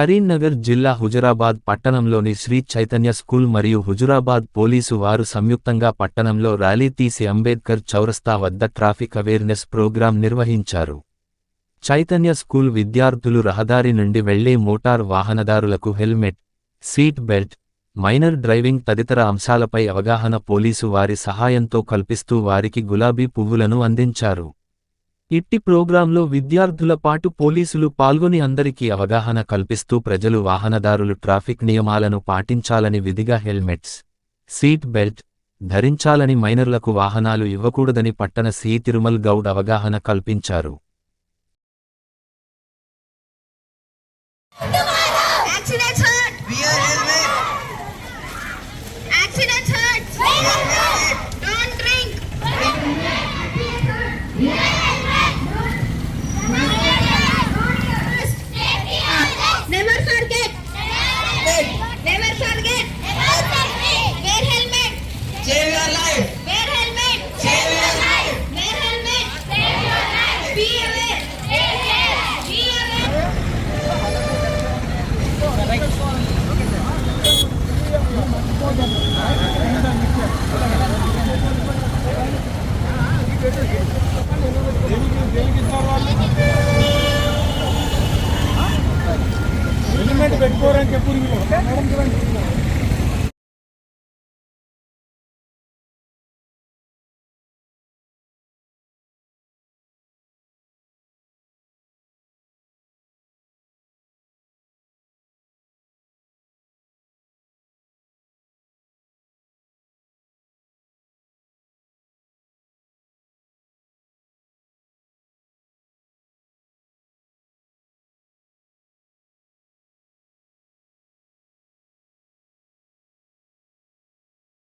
కరీంనగర్ జిల్లా హుజురాబాద్ పట్టణంలోని శ్రీ చైతన్య స్కూల్ మరియు హుజురాబాద్ పోలీసు వారు సంయుక్తంగా పట్టణంలో ర్యాలీ తీసి అంబేద్కర్ చౌరస్తా వద్ద ట్రాఫిక్ అవేర్నెస్ ప్రోగ్రాం నిర్వహించారు. చైతన్య స్కూల్ విద్యార్థులు రహదారి నుండి వెళ్ళే మోటార్ వాహనదారులకు helmet seat belt minor driving తదితర అంశాలపై అవగాహన పోలీసు వారి సహాయంతో కల్పిస్తూ వారికి గులాబీ పువ్వులను అందించారు. ఇట్టి ప్రోగ్రాంలో విద్యార్థుల పాటు పోలీసులు పాల్గొని అందరికీ అవగాహన కల్పిస్తూ ప్రజలు వాహనదారులు ట్రాఫిక్ నియమాలను పాటించాలని విధిగా హెల్మెట్స్ సీట్ బెల్ట్ ధరించాలని మైనర్లకు వాహనాలు ఇవ్వకూడదని పట్టణ సి. తిరుమల్ గౌడ్ అవగాహన కల్పించారు. హెల్మెట్ పెట్టుకోరని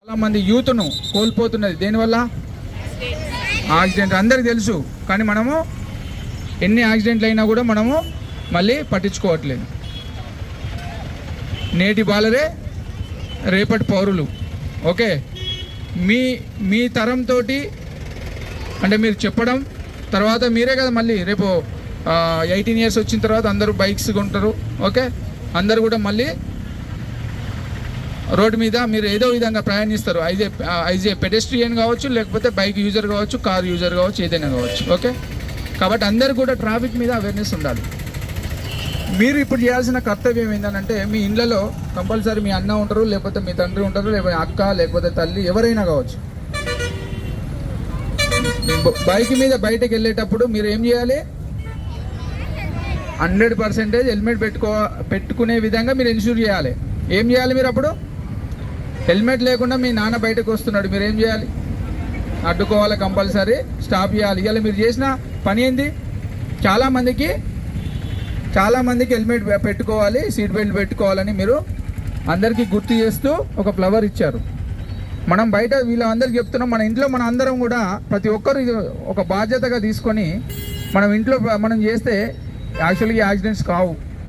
చాలామంది చాలా మంది యూత్ను కోల్పోతున్నది. దేనివల్ల? యాక్సిడెంట్. అందరికి తెలుసు కానీ మనము ఎన్ని యాక్సిడెంట్లు అయినా కూడా మనము మళ్ళీ పట్టించుకోవట్లేదు. నేటి బాలరే రేపటి పౌరులు. ఓకే? మీ మీ తరంతో అంటే మీరు చెప్పడం తర్వాత మీరే కదా మళ్ళీ రేపు ఎయిటీన్ ఇయర్స్ వచ్చిన తర్వాత అందరూ బైక్స్ కొంటారు. ఓకే? అందరు కూడా మళ్ళీ రోడ్డు మీద మీరు ఏదో విధంగా ప్రయాణిస్తారు. ఐజే ఐజే పెడెస్ట్రియన్ కావచ్చు లేకపోతే బైక్ యూజర్ కావచ్చు కార్ యూజర్ కావచ్చు ఏదైనా కావచ్చు. ఓకే? కాబట్టి అందరు కూడా ట్రాఫిక్ మీద అవేర్నెస్ ఉండాలి. మీరు ఇప్పుడు చేయాల్సిన కర్తవ్యం ఏంటంటే మీ ఇళ్ళలో కంపల్సరీ మీ అన్న ఉంటారు లేకపోతే మీ తండ్రి ఉంటారు లేకపోతే అక్క లేకపోతే తల్లి ఎవరైనా కావచ్చు. బైక్ మీద బయటకు వెళ్ళేటప్పుడు మీరు ఏం చేయాలి? హండ్రెడ్ పర్సెంటేజ్ హెల్మెట్ పెట్టుకో పెట్టుకునే విధంగా మీరు ఇన్సూర్ చేయాలి. ఏం చేయాలి మీరు అప్పుడు? హెల్మెట్ లేకుండా మీ నాన్న బయటకు వస్తున్నాడు. మీరు ఏం చేయాలి? అడ్డుకోవాలి కంపల్సరీ. స్టాప్ చేయాలి. ఇవాళ మీరు చేసిన పని ఏంది? చాలామందికి చాలామందికి హెల్మెట్ పెట్టుకోవాలి సీట్ బెల్ట్ పెట్టుకోవాలని మీరు అందరికీ గుర్తు చేస్తూ ఒక ఫ్లవర్ ఇచ్చారు. మనం బయట వీళ్ళందరికీ చెప్తున్నాం మన ఇంట్లో మన అందరం కూడా ప్రతి ఒక్కరు ఒక బాధ్యతగా తీసుకొని మనం ఇంట్లో మనం చేస్తే యాక్చువల్గా యాక్సిడెంట్స్ కావు.